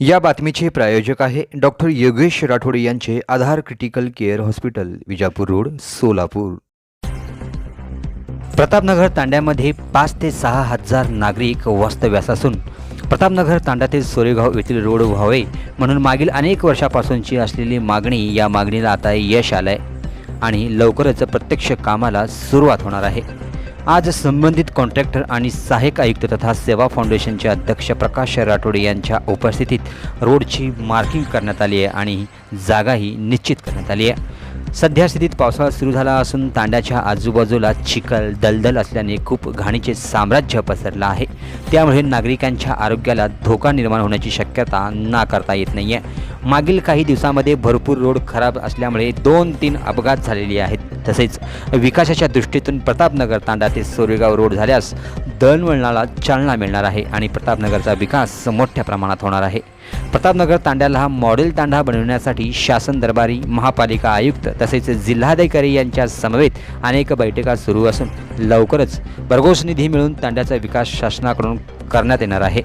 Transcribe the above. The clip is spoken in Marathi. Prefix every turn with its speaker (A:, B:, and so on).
A: या बातमीचे प्रायोजक आहे डॉक्टर योगेश राठोड यांचे Aadhaar critical care hospital Vijapur road Solapur. Pratapnagar तांड्यामध्ये पाच ते सहा हजार नागरिक वास्तव्यास असून प्रतापनगर तांड्यातील सोरेगाव येथील रोड व्हावे म्हणून मागील अनेक वर्षापासूनची असलेली मागणी या मागणीला आता यश आलंय आणि लवकरच प्रत्यक्ष कामाला सुरुवात होणार आहे. आज संबंधित कॉन्ट्रॅक्टर आणि सहाय्यक आयुक्त तथा सेवा फाउंडेशनचे अध्यक्ष प्रकाश राठोडे यांच्या उपस्थितीत रोडची मार्किंग करण्यात आली आहे आणि जागाही निश्चित करण्यात आली आहे. सध्या स्थितीत पावसाळा सुरू झाला असून तांड्याच्या आजूबाजूला चिखल दलदल असल्याने खूप घाणीचे साम्राज्य पसरलं आहे. त्यामुळे नागरिकांच्या आरोग्याला धोका निर्माण होण्याची शक्यता नाकारता येत नाही आहे मागील काही दिवसामध्ये भरपूर रोड खराब असल्यामुळे दोन तीन अपघात झालेले आहेत. तसेच विकासाच्या दृष्टीतून प्रतापनगर तांडा ते सोरेगाव रोड झाल्यास दळणवळणाला चालना मिळणार आहे आणि प्रतापनगरचा विकास मोठ्या प्रमाणात होणार आहे. प्रतापनगर तांड्याला हा मॉडेल तांडा बनवण्यासाठी शासन दरबारी महापालिका आयुक्त तसेच जिल्हाधिकारी यांच्या समवेत अनेक बैठका सुरू असून लवकरच भरघोस निधी मिळून तांड्याचा विकास शासनाकडून करण्यात येणार आहे.